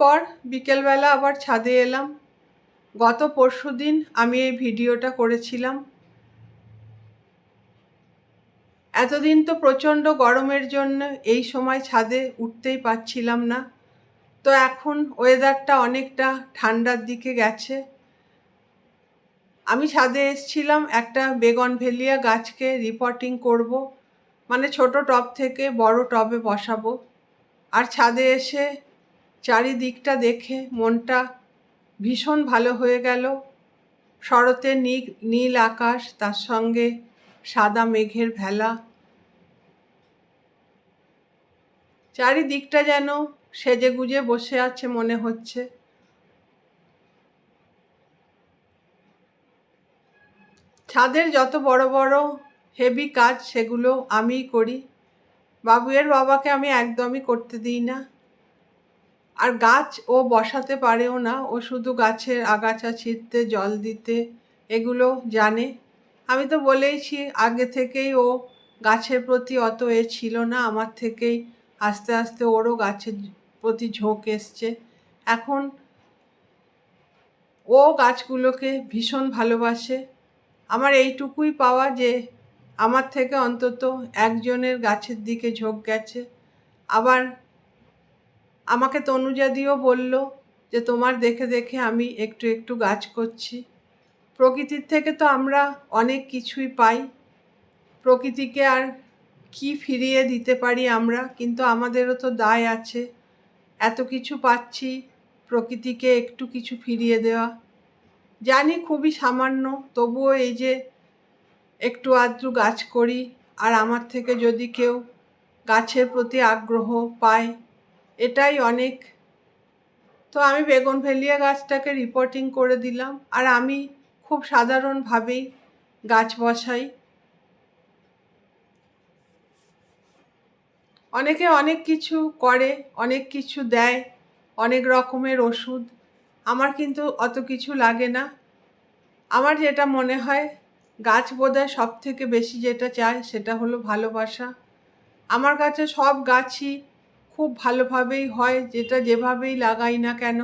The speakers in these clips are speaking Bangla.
পর বিকেলবেলা আবার ছাদে এলাম। গত পরশু দিন আমি এই ভিডিওটা করেছিলাম। এতদিন তো প্রচণ্ড গরমের জন্য এই সময় ছাদে উঠতেই পারছিলাম না। তো এখন ওয়েদারটা অনেকটা ঠান্ডার দিকে গেছে। আমি ছাদে এসছিলাম একটা বেগনভেলিয়া গাছকে রিপোর্টিং করব। মানে ছোট টব থেকে বড় টবে বসাবো। আর ছাদে এসে চারিদিকটা দেখে মনটা ভীষণ ভালো হয়ে গেল। শরতের নীল নীল আকাশ, তার সঙ্গে সাদা মেঘের ভেলা। চারিদিকটা যেন সেজে গুজে বসে আছে মনে হচ্ছে। ছাদের যত বড় বড় হেভি কাজ সেগুলো আমিই করি। বাবুয়ের বাবাকে আমি একদমই করতে দিই না। আর গাছ ও বসাতে পারেও না। ও শুধু গাছের আগাছা ছিঁড়তে, জল দিতে, এগুলো জানে। আমি তো বলেইছি, আগে থেকেই ও গাছের প্রতি অত এ ছিল না। আমার থেকেই আস্তে আস্তে ওরও গাছের প্রতি ঝোঁক এসছে। এখন ও গাছগুলোকে ভীষণ ভালোবাসে। আমার এইটুকুই পাওয়া যে আমার থেকে অন্তত একজনের গাছের দিকে ঝোঁক গেছে। আবার আমাকে তনুজা দিও বলল যে তোমার দেখে দেখে আমি একটু একটু গাছ করছি। প্রকৃতির থেকে তো আমরা অনেক কিছুই পাই। প্রকৃতিকে আর কি ফিরিয়ে দিতে পারি আমরা? কিন্তু আমাদেরও তো দায় আছে। এত কিছু পাচ্ছি প্রকৃতিকে একটু কিছু ফিরিয়ে দেওয়া। জানি খুবই সামান্য, তবুও এই যে একটু আধটু গাছ করি, আর আমার থেকে যদি কেউ গাছের প্রতি আগ্রহ পায় এটাই অনেক। তো আমি বেগুন ভেলিয়া গাছটাকে রিপোর্টিং করে দিলাম। আর আমি খুব সাধারণভাবেই গাছ বসাই। অনেকে অনেক কিছু করে, অনেক কিছু দেয়, অনেক রকমের ওষুধ। আমার কিন্তু অত কিছু লাগে না। আমার যেটা মনে হয়, গাছ বোধহয় সব থেকে বেশি যেটা চায় সেটা হলো ভালোবাসা। আমার কাছে সব গাছই খুব ভালোভাবেই হয়, যেটা যেভাবেই লাগাই না কেন।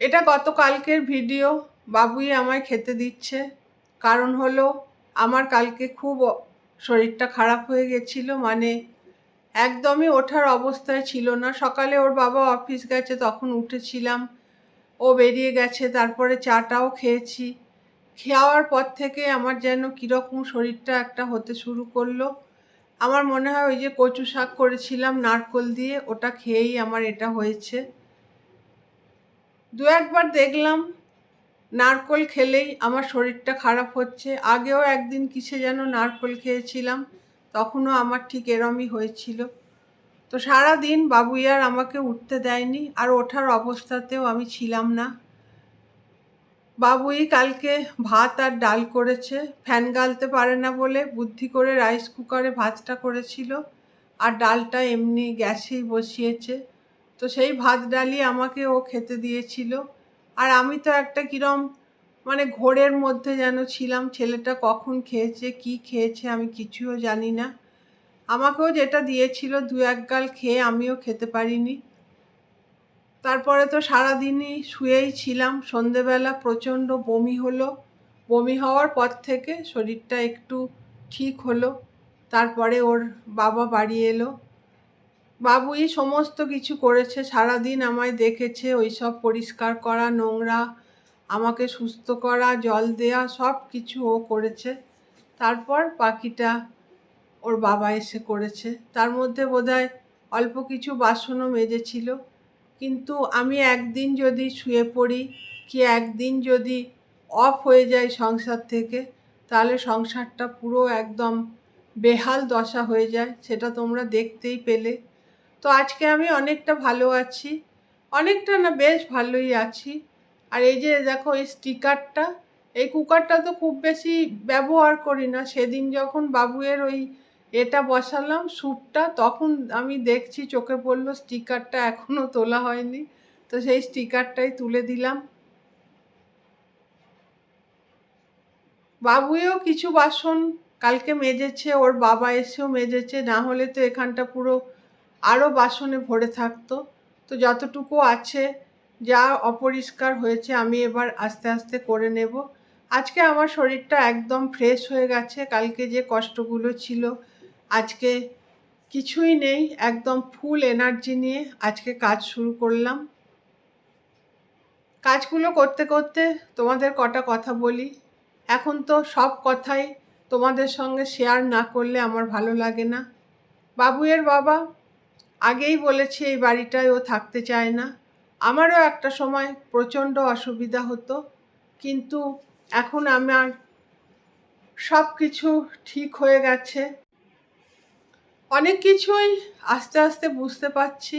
এটা গতকালকের ভিডিও, বাবুই আমায় খেতে দিচ্ছে। কারণ হলো, আমার কালকে খুব শরীরটা খারাপ হয়ে গেছিল মানে একদমই ওঠার অবস্থায় ছিল না। সকালে ওর বাবা অফিস গেছে, তখন উঠেছিলাম। ও বেরিয়ে গেছে, তারপরে চাটাও খেয়েছি। খাওয়ার পর থেকে আমার যেন কীরকম শরীরটা একটা হতে শুরু করল। আমার মনে হয় ওই যে কচু শাক করেছিলাম নারকল দিয়ে, ওটা খেয়েই আমার এটা হয়েছে। দু একবার দেখলাম নারকল খেলেই আমার শরীরটা খারাপ হচ্ছে। আগেও একদিন কিসে যেন নারকল খেয়েছিলাম, তখনও আমার ঠিক এরমই হয়েছিল। তো সারা দিন বাবুই আর আমাকে উঠতে দেয়নি, আর ওঠার অবস্থাতেও আমি ছিলাম না। বাবুই কালকে ভাত আর ডাল করেছে। ফ্যান গালতে পারে না বলে বুদ্ধি করে রাইস কুকারে ভাতটা করেছিল। আর ডালটা এমনি গ্যাসেই বসিয়েছে। তো সেই ভাত ডালই আমাকে ও খেতে দিয়েছিল। আর আমি তো একটা কিরম মানে ঘোরের মধ্যে যেন ছিলাম, ছেলেটা কখন খেয়েছে, কি খেয়েছে আমি কিছুও জানি না। আমাকেও যেটা দিয়েছিল দু এক গাল খেয়ে আমিও খেতে পারিনি। তারপরে তো সারাদিনই শুয়েই ছিলাম। সন্ধেবেলা প্রচণ্ড বমি হলো। বমি হওয়ার পর থেকে শরীরটা একটু ঠিক হলো। তারপরে ওর বাবা বাড়ি এলো। বাবুই সমস্ত কিছু করেছে, সারাদিন আমায় দেখেছে ওই সব পরিষ্কার করা, নোংরা, আমাকে সুস্থ করা, জল দেয়া, সব কিছু ও করেছে। তারপর পাখিটা ওর বাবা এসে করেছে। তার মধ্যে বোধহয় অল্প কিছু বাসনও মেজেছিল। কিন্তু আমি একদিন যদি শুয়ে পড়ি কি একদিন যদি অফ হয়ে যায় সংসার থেকে, তাহলে সংসারটা পুরো একদম বেহাল দশা হয়ে যায়, সেটা তোমরা দেখতেই পেলে। তো আজকে আমি অনেকটা ভালো আছি, অনেকটা না বেশ ভালোই আছি। আর এই যে দেখো, এই স্টিকারটা এই কুকারটা তো খুব বেশি ব্যবহার করি না। সেদিন যখন বাবুয়ের ওই এটা বসালাম, স্যুপটা, তখন আমি দেখছি চোখে পড়ল স্টিকারটা এখনও তোলা হয়নি, তো সেই স্টিকারটাই তুলে দিলাম। বাবুয়েও কিছু বাসন কালকে মেজেছে, ওর বাবা এসেও মেজেছে, না হলে তো এখানটা পুরো আরও বাসনে ভরে থাকতো। তো যতটুকু আছে, যা অপরিষ্কার হয়েছে, আমি এবার আস্তে আস্তে করে নেব। আজকে আমার শরীরটা একদম ফ্রেশ হয়ে গেছে, কালকে যে কষ্টগুলো ছিল আজকে কিছুই নেই, একদম ফুল এনার্জি নিয়ে আজকে কাজ শুরু করলাম। কাজগুলো করতে করতে তোমাদের কটা কথা বলি। এখন তো সব কথাই তোমাদের সঙ্গে শেয়ার না করলে আমার ভালো লাগে না। বাবুয়ের বাবা আগেই বলেছে এই বাড়িটায় ও থাকতে চায় না। আমারও একটা সময় প্রচণ্ড অসুবিধা হতো, কিন্তু এখন আমার সব কিছু ঠিক হয়ে গেছে। অনেক কিছুই আস্তে আস্তে বুঝতে পারছি।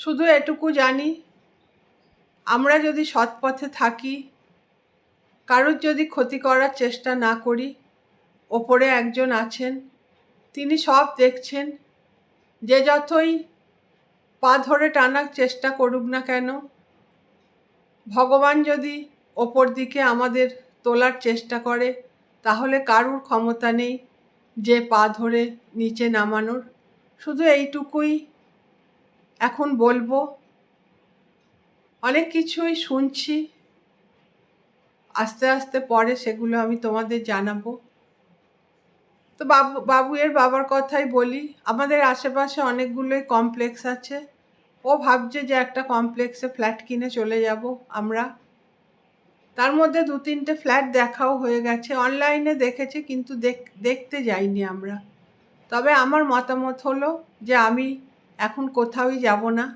শুধু এটুকু জানি, আমরা যদি সৎ পথে থাকি, কারোর যদি ক্ষতি করার চেষ্টা না করি, ওপরে একজন আছেন, তিনি সব দেখছেন, যে যতই পা ধরে টানার চেষ্টা করুক না কেন, ভগবান যদি ওপর দিকে আমাদের তোলার চেষ্টা করে, তাহলে কারুর ক্ষমতা নেই। যে পা ধরে নিচে নামানোর। শুধু এইটুকুই এখন বলব। অনেক কিছুই শুনছি। আস্তে আস্তে পরে সেগুলো আমি তোমাদের জানাব। তো বাবু, বাবুয়ের বাবার কথাই বলি, আমাদের আশেপাশে অনেকগুলোই কমপ্লেক্স আছে। ও ভাবছে যে একটা কমপ্লেক্সে ফ্ল্যাট কিনে চলে যাব আমরা। তার মধ্যে দু তিনটে ফ্ল্যাট দেখাও হয়ে গেছে। অনলাইনে দেখেছি, কিন্তু দেখতে যাইনি আমরা। তবে আমার মতামত হলো যে আমি এখন কোথাওই যাব না।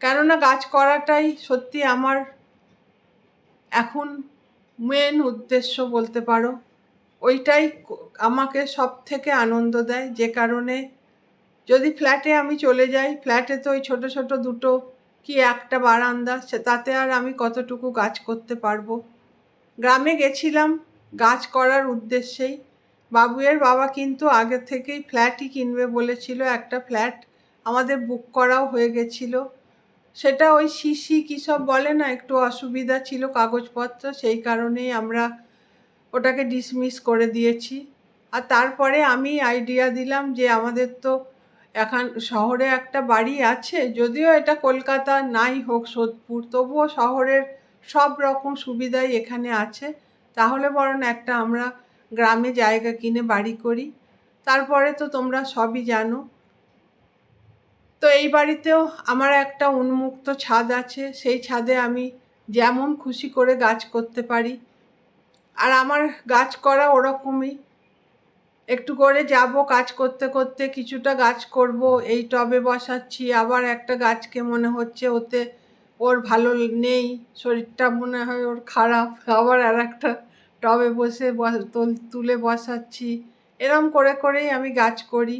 কেননা গাছ করাটাই সত্যি আমার এখন মেন উদ্দেশ্য বলতে পারো। ওইটাই আমাকে সব থেকে আনন্দ দেয়। যে কারণে যদি ফ্ল্যাটে আমি চলে যাই ফ্ল্যাটে তো ওই ছোটো ছোটো দুটো কি একটা বারান্দা, সে তাতে আর আমি কতটুকু গাছ করতে পারব? গ্রামে গেছিলাম গাছ করার উদ্দেশ্যেই। বাবুয়ের বাবা কিন্তু আগে থেকেই ফ্ল্যাটই কিনবে বলেছিল, একটা ফ্ল্যাট আমাদের বুক করাও হয়ে গেছিল। সেটা ওই শিশি কী সব বলে না, একটু অসুবিধা ছিল কাগজপত্র, সেই কারণেই আমরা ওটাকে ডিসমিস করে দিয়েছি। আর তারপরে আমি আইডিয়া দিলাম যে আমাদের তো এখন শহরে একটা বাড়ি আছে, যদিও এটা কলকাতা নাই হোক সোদপুর, তবুও শহরের সব রকম সুবিধাই এখানে আছে। তাহলে বরং একটা আমরা গ্রামে জায়গা কিনে বাড়ি করি। তারপরে তো তোমরা সবই জানো। তো এই বাড়িতেও আমার একটা উন্মুক্ত ছাদ আছে, সেই ছাদে আমি যেমন খুশি করে গাছ করতে পারি। আর আমার গাছ করা ওরকমই। একটু করে যাব, কাজ করতে করতে কিছুটা গাছ করব, এই টবে বসাচ্ছি, আবার একটা গাছকে মনে হচ্ছে ওতে ওর ভালো নেই, শরীরটা মনে হয় ওর খারাপ, আবার আর একটা টবে বসে তুলে বসাচ্ছি, এরম করে করেই আমি গাছ করি,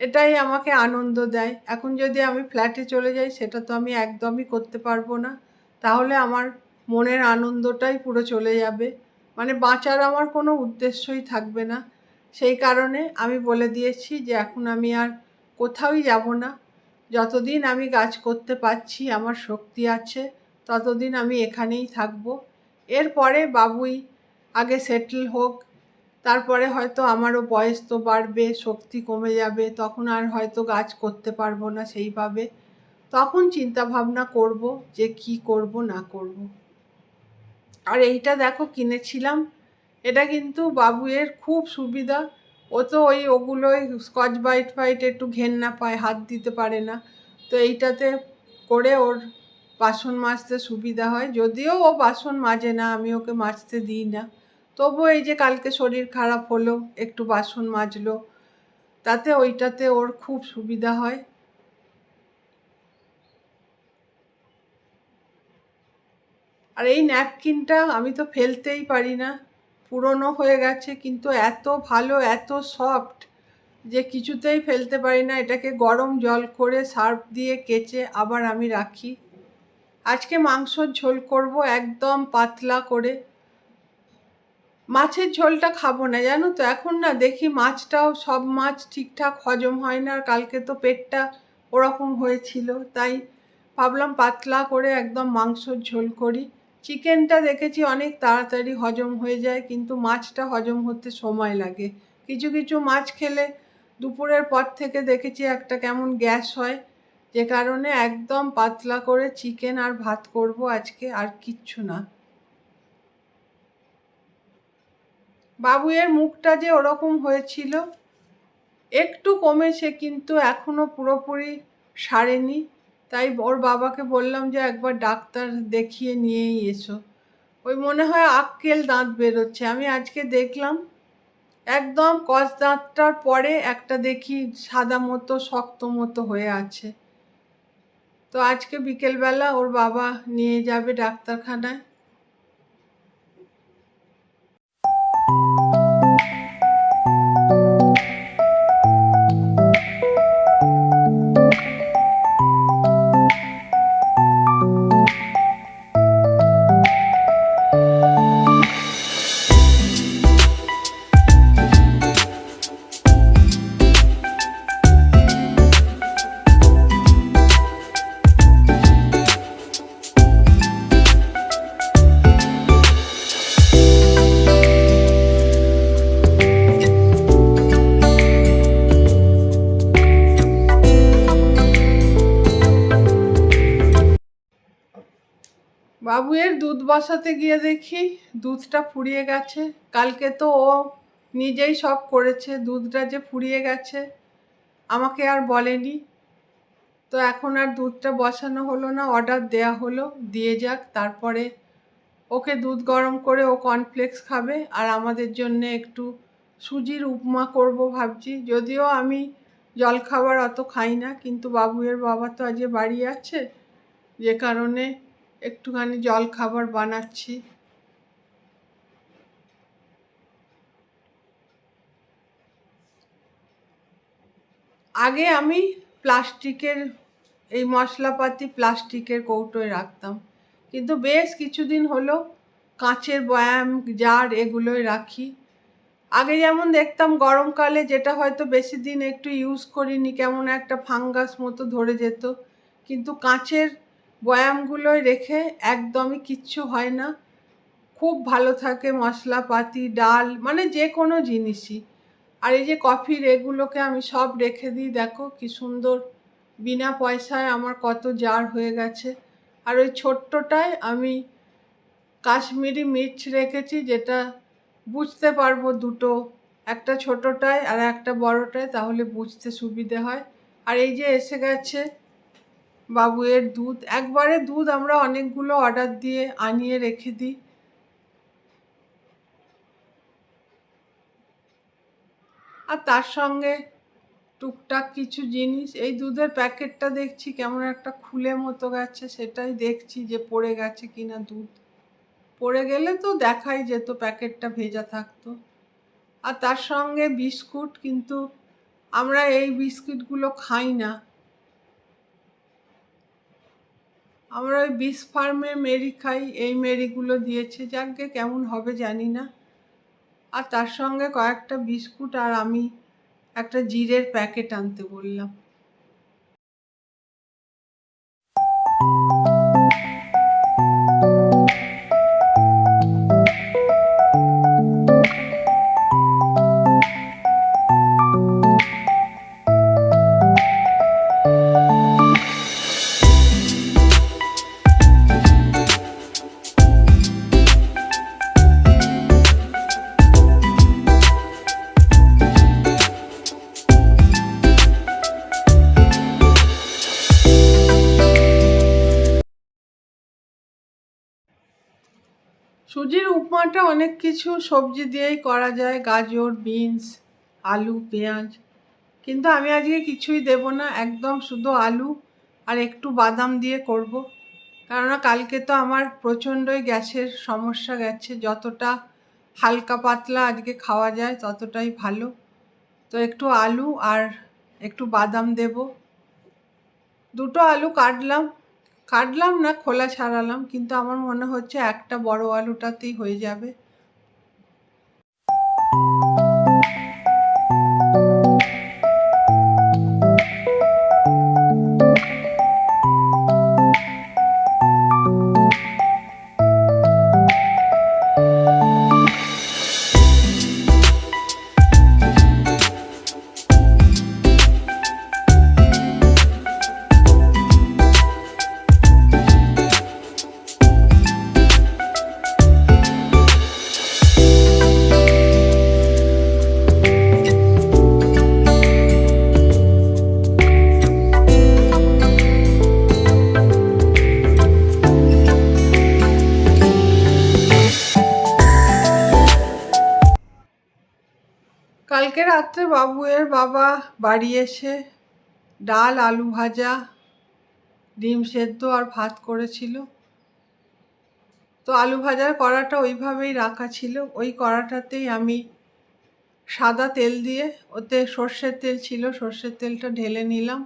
এটাই আমাকে আনন্দ দেয়, এখন যদি আমি ফ্ল্যাটে চলে যাই সেটা তো আমি একদমই করতে পারব না, তাহলে আমার মনের আনন্দটাই পুরো চলে যাবে মানে বাঁচার আমার কোনো উদ্দেশ্যই থাকবে না সেই কারণে আমি বলে দিয়েছি যে এখন আমি আর কোথাওই যাব না। যতদিন আমি গাছ করতে পারছি, আমার শক্তি আছে, ততদিন আমি এখানেই থাকব। এরপরে বাবুই আগে সেটেল হোক, তারপরে হয়তো আমারও বয়স তো বাড়বে, শক্তি কমে যাবে, তখন আর হয়তো গাছ করতে পারব না সেইভাবে। তখন চিন্তা ভাবনা করব যে কি করব, না করব। আর এইটা দেখো কিনেছিলাম এটা কিন্তু বাবুয়ের খুব সুবিধা। ও তো ওই ওগুলোই স্কচ বাইট ফাইট একটু ঘেন্না পায়, হাত দিতে পারে না। তো এইটাতে করে ওর বাসন মাজতে সুবিধা হয়। যদিও ও বাসন মাজে না, আমি ওকে মাজতে দিই না। তবু এই যে কালকে শরীর খারাপ হলো, একটু বাসন মাজলো, তাতে ওইটাতে ওর খুব সুবিধা হয়। আর এই ন্যাপকিনটা আমি তো ফেলতেই পারি না। পুরনো হয়ে গেছে, কিন্তু এত ভালো, এত সফট যে কিছুতেই ফেলতে পারি না। এটাকে গরম জল করে সার্ফ দিয়ে কেচে আবার আমি রাখি। আজকে মাংসর ঝোল করব একদম পাতলা করে। মাছের ঝোলটা খাব না, জানো তো? এখন না দেখি মাছটাও সব মাছ ঠিকঠাক হজম হয় না, আর কালকে তো পেটটা ওরকম হয়েছিল। তাই ভাবলাম পাতলা করে একদম মাংসর ঝোল করি। চিকেনটা দেখেছি অনেক তাড়াতাড়ি হজম হয়ে যায়, কিন্তু মাছটা হজম হতে সময় লাগে। কিছু কিছু মাছ খেলে দুপুরের পর থেকে দেখেছি একটা কেমন গ্যাস হয়, যে কারণে একদম পাতলা করে চিকেন আর ভাত করব আজকে আর কিচ্ছু না। বাবুয়ের মুখটা যে ওরকম হয়েছিল, একটু কমেছে কিন্তু এখনও পুরোপুরি সারেনি। তাই ওর বাবাকে বললাম যে একবার ডাক্তার দেখিয়ে নিয়েই এসো। ওই মনে হয় আক্কেল দাঁত বেরোচ্ছে। আমি আজকে দেখলাম, একদম কস দাঁতটার পরে একটা দেখি সাদা মতো, শক্ত মতো হয়ে আছে। তো আজকে বিকেলবেলা ওর বাবা নিয়ে যাবে ডাক্তারখানায়। বাবুয়ের দুধ বসাতে গিয়ে দেখি দুধটা ফুরিয়ে গেছে। কালকে তো ও নিজেই সব করেছে, দুধটা যে ফুরিয়ে গেছে আমাকে আর বলেনি। তো এখন আর দুধটা বসানো হলো না অর্ডার দেয়া হলো, দিয়ে যাক, তারপরে ওকে দুধ গরম করে ও কর্নফ্লেক্স খাবে আর আমাদের জন্য একটু সুজির উপমা করব ভাবছি। যদিও আমি জলখাবার অত খাই না, কিন্তু বাবুয়ের বাবা তো আজকে বাড়ি আছে, যে কারণে একটুখানি জল খাবার বানাচ্ছি। আগে আমি প্লাস্টিকের, এই মশলাপাতি প্লাস্টিকের কৌটোয় রাখতাম। কিন্তু বেশ কিছুদিন হলো কাঁচের বয়াম, জার এগুলোই রাখি। আগে যেমন দেখতাম গরমকালে যেটা হয়তো বেশি দিন একটু ইউজ করিনি, কেমন একটা ফাঙ্গাস মতো ধরে যেত। কিন্তু কাঁচের বয়ামগুলোয় রেখে একদমই কিচ্ছু হয় না। খুব ভালো থাকে মশলাপাতি, ডাল মানে যে কোনো জিনিসই। আর এই যে কফির এগুলোকে আমি সব রেখে দিই, দেখো কি সুন্দর। বিনা পয়সায় আমার কত জার হয়ে গেছে। আর ওই ছোট্টটায় আমি কাশ্মীরি মির্চ রেখেছি, যেটা বুঝতে পারব দুটো। একটা ছোটোটায় আর একটা বড়টায়, তাহলে বুঝতে সুবিধে হয়। আর এই যে এসে গেছে বাবুয়ের দুধ। একবারে দুধ আমরা অনেকগুলো অর্ডার দিয়ে আনিয়ে রেখে দিই। আর তার সঙ্গে টুকটাক কিছু জিনিস। এই দুধের প্যাকেটটা দেখছি কেমন একটা খুলে মতো গেছে। সেটাই দেখছি যে পড়ে গেছে কিনা দুধ। পড়ে গেলে তো দেখাই যেত প্যাকেটটা ভেজা থাকতো। আর তার সঙ্গে বিস্কুট, কিন্তু আমরা এই বিস্কুটগুলো খাই না। আমরা ওই বিষ ফার্মে মেরি খাই, এই মেরিগুলো দিয়েছে, যাকে কেমন হবে জানি না। আর তার সঙ্গে কয়েকটা বিস্কুট আর আমি একটা জিরের প্যাকেট আনতে বললাম। উপমাটা অনেক কিছু সবজি দিয়েই করা যায়, গাজর, বিনস, আলু, পেঁয়াজ। কিন্তু আমি আজকে কিছুই দেব না, একদম শুধু আলু আর একটু বাদাম দিয়ে করব। কেননা কালকে তো আমার প্রচণ্ডই গ্যাসের সমস্যা গেছে, যতটা হালকা পাতলা আজকে খাওয়া যায় ততটাই ভালো। তো একটু আলু আর একটু বাদাম দেব। দুটো আলু কাটলাম কাটলাম না খোলা ছাড়ালাম কিন্তু আমার মনে হচ্ছে একটা বড় আলুটাতেই হয়ে যাবে। রাত্রে বাবুয়ের বাবা বাড়ি এসে ডাল, আলু ভাজা, ডিম সেদ্ধ আর ভাত করেছিল। তো আলু ভাজার কড়াটা ওইভাবেই রাখা ছিল। ওই কড়াটাতেই আমি সাদা তেল দিয়ে, ওতে সর্ষের তেল ছিল, সর্ষের তেলটা ঢেলে নিলাম।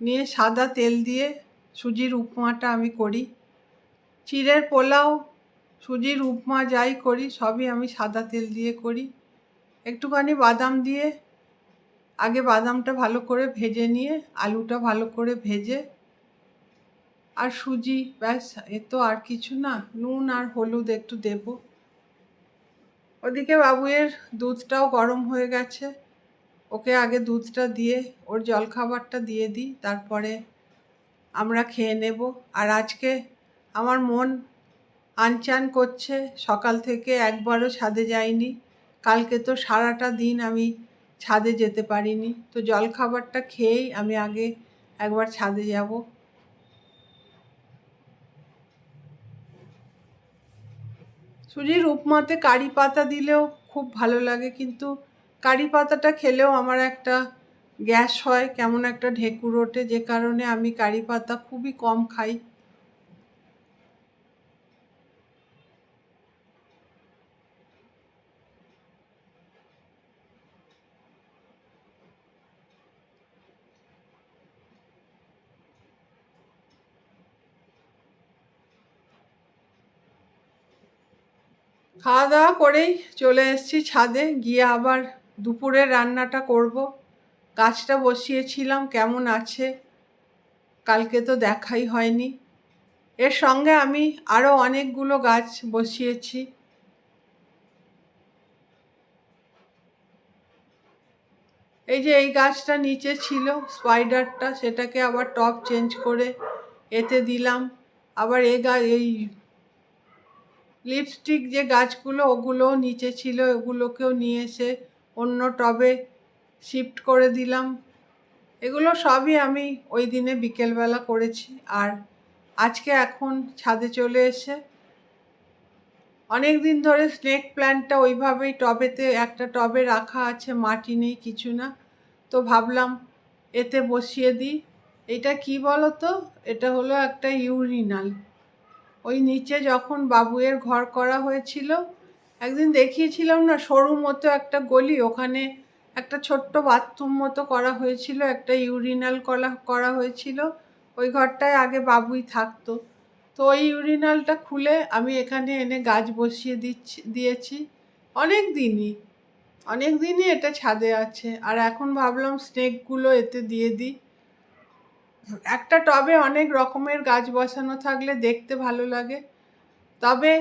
নিয়ে সাদা তেল দিয়ে সুজির উপমাটা আমি করি। চিড়ের পোলাও, সুজির উপমা যাই করি, সবই আমি সাদা তেল দিয়ে করি। একটুখানি বাদাম দিয়ে, আগে বাদামটা ভালো করে ভেজে নিয়ে, আলুটা ভালো করে ভেজে, আর সুজি, ব্যাস, এ তো আর কিছু না, নুন আর হলুদ একটু দেব। ওদিকে বাবুয়ের দুধটাও গরম হয়ে গেছে। ওকে আগে দুধটা দিয়ে, ওর জলখাবারটা দিয়ে দিই, তারপরে আমরা খেয়ে নেব। আর আজকে আমার মন আনচান করছে, সকাল থেকে একবারও ছাদে যাইনি। কালকে তো সারাটা দিন আমি ছাদে যেতে পারিনি। তো জলখাবারটা খেয়েই আমি আগে একবার ছাদে যাব। সুজির উপমাতে কারি পাতা দিলেও খুব ভালো লাগে, কিন্তু কারি পাতাটা খেলেও আমার একটা গ্যাস হয়, কেমন একটা ঢেকুর ওঠে। যে কারণে আমি কারি পাতা খুবই কম খাই। খাওয়া দাওয়া করেই চলে এসেছি ছাদে। গিয়ে আবার দুপুরের রান্নাটা করব। গাছটা বসিয়েছিলাম, কেমন আছে? কালকে তো দেখাই হয়নি। এর সঙ্গে আমি আরও অনেকগুলো গাছ বসিয়েছি। এই যে এই গাছটা নিচে ছিল স্পাইডারটা সেটাকে আবার টপ চেঞ্জ করে এতে দিলাম। আবার এ গা, এই লিপস্টিক যে গাছগুলো, ওগুলোও নিচে ছিল, ওগুলোকেও নিয়ে এসে অন্য টবে শিফট করে দিলাম। এগুলো সবই আমি ওই দিনে বিকেলবেলা করেছি। আর আজকে এখন ছাদে চলে এসে অনেক দিন ধরে স্নেক প্ল্যান্টটা ওইভাবেই টবেতে একটা টবে রাখা আছে, মাটি নেই, কিছু না। তো ভাবলাম এতে বসিয়ে দিই। এটা কি বলো তো এটা হলো একটা ইউরিনাল ওই নিচে যখন বাবুয়ের ঘর করা হয়েছিল, একদিন দেখিয়েছিলাম না সরু মতো একটা গলি, ওখানে একটা ছোট্ট বাথরুম মতো করা হয়েছিল, একটা ইউরিনাল করা করা হয়েছিল। ওই ঘরটায় আগে বাবুই থাকতো। তো ওই ইউরিনালটা খুলে আমি এখানে এনে গাছ বসিয়ে দিচ্ছি, দিয়েছি। অনেক দিনই অনেক দিনই এটা ছাদে আছে। আর এখন ভাবলাম স্নেকগুলো এতে দিয়ে দিই। একটা টবে অনেক রকমের গাছ বসানো থাকলে দেখতে ভালো লাগে। তবে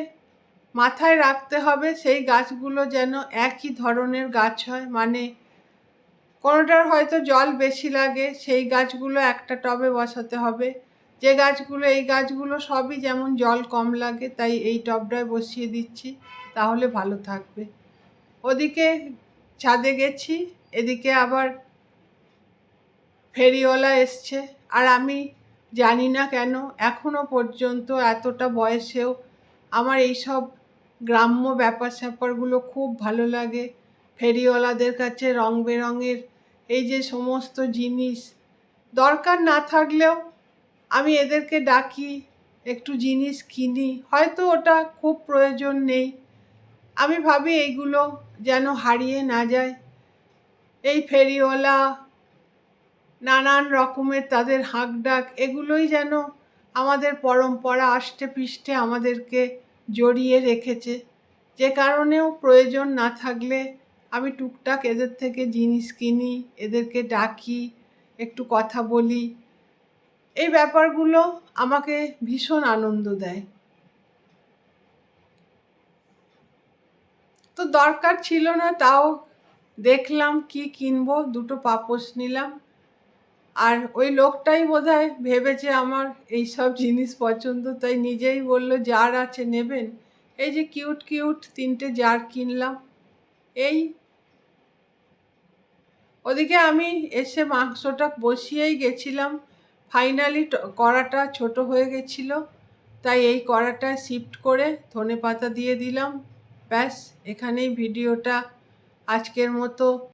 মাথায় রাখতে হবে সেই গাছগুলো যেন একই ধরনের গাছ হয়। মানে কোনোটার হয়তো জল বেশি লাগে, সেই গাছগুলো একটা টবে বসাতে হবে। যে গাছগুলো, এই গাছগুলো সবই যেমন জল কম লাগে, তাই এই টবটায় বসিয়ে দিচ্ছি, তাহলে ভালো থাকবে। ওদিকে ছাদে গেছি, এদিকে আবার ফেরিওয়ালা এসছে। আর আমি জানি না কেন এখনও পর্যন্ত এতটা বয়সেও আমার এইসব গ্রাম্য ব্যাপার স্যাপারগুলো খুব ভালো লাগে। ফেরিওয়ালাদের কাছে রং বেরঙের এই যে সমস্ত জিনিস দরকার না থাকলেও আমি এদেরকে ডাকি, একটু জিনিস কিনি। হয়তো ওটা খুব প্রয়োজন নেই। আমি ভাবি এইগুলো যেন হারিয়ে না যায়। এই ফেরিওয়ালা নানান রকমের তাদের হাঁক ডাক এগুলোই যেন আমাদের পরম্পরা আষ্টে পৃষ্ঠে আমাদেরকে জড়িয়ে রেখেছে। যে কারণেও প্রয়োজন না থাকলে আমি টুকটাক এদের থেকে জিনিস কিনি, এদেরকে ডাকি, একটু কথা বলি। এই ব্যাপারগুলো আমাকে ভীষণ আনন্দ দেয়। তো দরকার ছিল না, তাও দেখলাম কি কিনবো, দুটো পাপোশ নিলাম। আর ওই লোকটাই বোধহয় ভেবেছে আমার এই সব জিনিস পছন্দ, তাই নিজেই বলল, জার আছে, নেবেন। এই যে কিউট কিউট তিনটে জার কিনলাম। এই ওদিকে আমি এসে মাংসটা বসিয়েই গেছিলাম। ফাইনালি কড়াটা ছোট হয়ে গেছিল, তাই এই কড়াটা শিফট করে ধনে পাতা দিয়ে দিলাম। ব্যাস, এখানেই ভিডিওটা। আজকের মতো